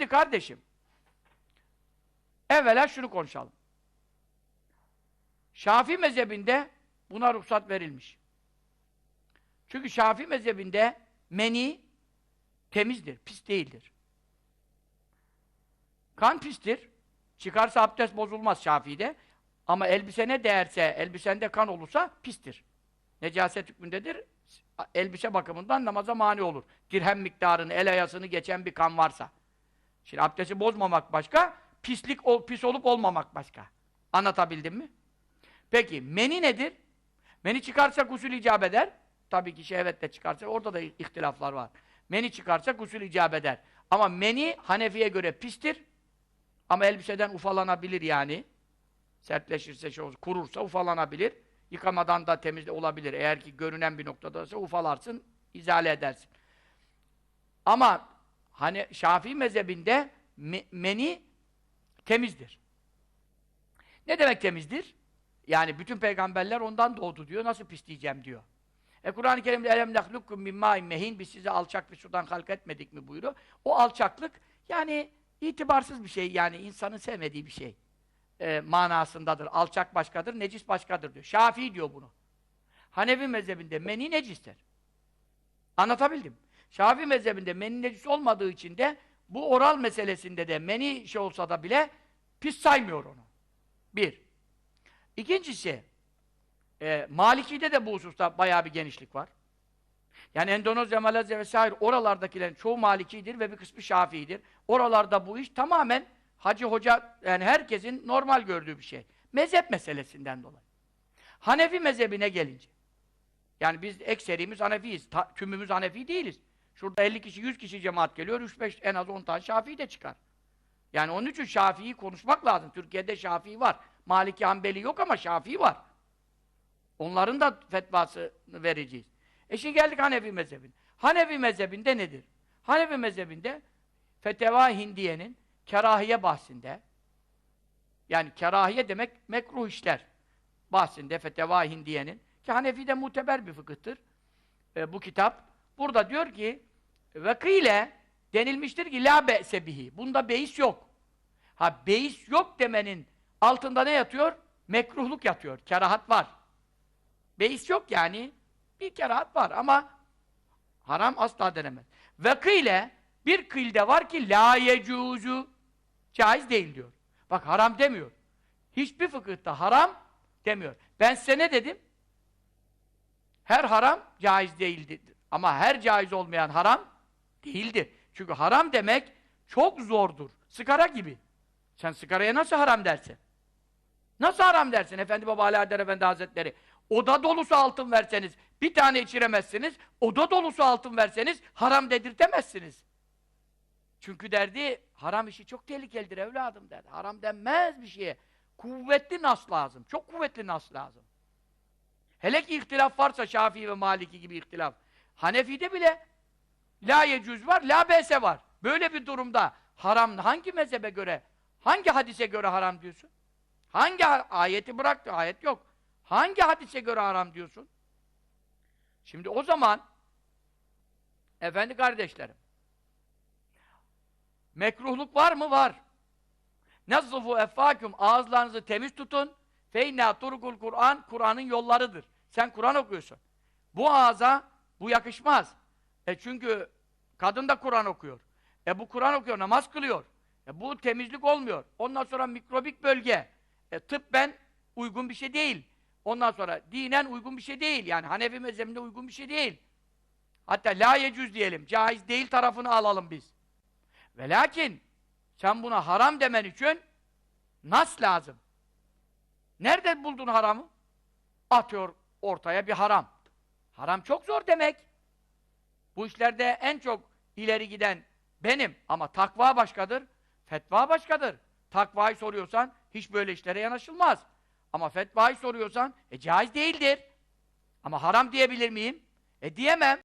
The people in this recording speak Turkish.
Şimdi kardeşim, evvela şunu konuşalım. Şafii mezhebinde buna ruhsat verilmiş. Çünkü Şafii mezhebinde meni temizdir, pis değildir. Kan pistir. Çıkarsa abdest bozulmaz Şafii'de. Ama elbisene değerse, elbisende kan olursa pistir. Necaset hükmündedir. Elbise bakımından namaza mani olur. Dirhem miktarını, el ayasını geçen bir kan varsa. Şimdi abdesti bozmamak başka, pislik ol, pis olup olmamak başka. Anlatabildim mi? Peki meni nedir? Meni çıkarsa gusül icap eder. Tabii ki şehvetle çıkarsa orada da ihtilaflar var. Meni çıkarsa gusül icap eder. Ama meni Hanefi'ye göre pistir. Ama elbiseden ufalanabilir yani. Sertleşirse, şey olur, kurursa ufalanabilir. Yıkamadan da temiz olabilir. Eğer ki görünen bir noktadaysa ufalarsın, izale edersin. Ama hani Şafii mezhebinde me meni temizdir. Ne demek temizdir? Yani bütün peygamberler ondan doğdu diyor. Nasıl pisleyeceğim diyor. E Kur'an-ı Kerim'de elem nehlukkum min ma'in mehin biz sizi alçak bir sudan halk etmedik mi buyuruyor. O alçaklık yani itibarsız bir şey yani insanın sevmediği bir şey. E, manasındadır. Alçak başkadır, necis başkadır diyor. Şafii diyor bunu. Hanefi mezhebinde meni necistir. Anlatabildim. Şafii mezhebinde meni necis olmadığı için de bu oral meselesinde de meni şey olsa da bile pis saymıyor onu. Bir. İkincisi, e, Maliki'de de bu hususta bayağı bir genişlik var. Yani Endonezya, Malezya vesaire oralardakilerin çoğu Maliki'dir ve bir kısmı Şafii'dir. Oralarda bu iş tamamen Hacı Hoca, yani herkesin normal gördüğü bir şey. Mezhep meselesinden dolayı. Hanefi mezhebine gelince, yani biz ekserimiz Hanefiyiz, tümümüz Hanefi değiliz. Şurada 50 kişi, 100 kişi cemaat geliyor, 3-5, en az 10 tane Şafii de çıkar. Yani onun için Şafii'yi konuşmak lazım. Türkiye'de Şafii var. Maliki Hanbeli yok ama Şafii var. Onların da fetvasını vereceğiz. E şimdi geldik Hanefi mezhebine. Hanefi mezhebinde nedir? Hanefi mezhebinde Feteva Hindiye'nin kerahiye bahsinde yani kerahiye demek mekruh işler bahsinde Feteva Hindiye'nin ki Hanefi'de muteber bir fıkıhtır e, bu kitap. Burada diyor ki vakile denilmiştir ki la be'se bihi. Bunda beis yok. Ha beis yok demenin altında ne yatıyor? Mekruhluk yatıyor. Kerahat var. Beis yok yani. Bir kerahat var ama haram asla denemez. Ve kıyle bir kılde var ki la yecuzu caiz değil diyor. Bak haram demiyor. Hiçbir fıkıhta haram demiyor. Ben size ne dedim? Her haram caiz değildir. Ama her caiz olmayan haram değildir. Çünkü haram demek çok zordur. Sigara gibi. Sen sigaraya nasıl haram dersin? Nasıl haram dersin Efendi Baba Ali Adar Efendi Hazretleri? Oda dolusu altın verseniz, bir tane içiremezsiniz, oda dolusu altın verseniz haram dedirtemezsiniz. Çünkü derdi, haram işi çok tehlikelidir evladım derdi. Haram denmez bir şeye. Kuvvetli nas lazım. Çok kuvvetli nas lazım. Hele ki ihtilaf varsa Şafii ve Maliki gibi ihtilaf. Hanefi'de bile la yecüz var, la bese var. Böyle bir durumda haram hangi mezhebe göre, hangi hadise göre haram diyorsun? Hangi ayeti bıraktı? Ayet yok. Hangi hadise göre haram diyorsun? Şimdi o zaman efendi kardeşlerim mekruhluk var mı? Var. Nazzufu effâküm ağızlarınızı temiz tutun feyna turukul Kur'an Kur'an'ın yollarıdır. Sen Kur'an okuyorsun. Bu ağza bu yakışmaz. E çünkü kadın da Kur'an okuyor. E bu Kur'an okuyor, namaz kılıyor. E bu temizlik olmuyor. Ondan sonra mikrobik bölge. E tıbben uygun bir şey değil. Ondan sonra dinen uygun bir şey değil. Yani Hanefi mezhebinde uygun bir şey değil. Hatta la yecüz diyelim. Caiz değil tarafını alalım biz. Ve lakin sen buna haram demen için nas lazım. Nerede buldun haramı? Atıyor ortaya bir haram. Haram çok zor demek. Bu işlerde en çok ileri giden benim ama takva başkadır, fetva başkadır. Takvayı soruyorsan hiç böyle işlere yanaşılmaz. Ama fetvayı soruyorsan e caiz değildir. Ama haram diyebilir miyim? E diyemem.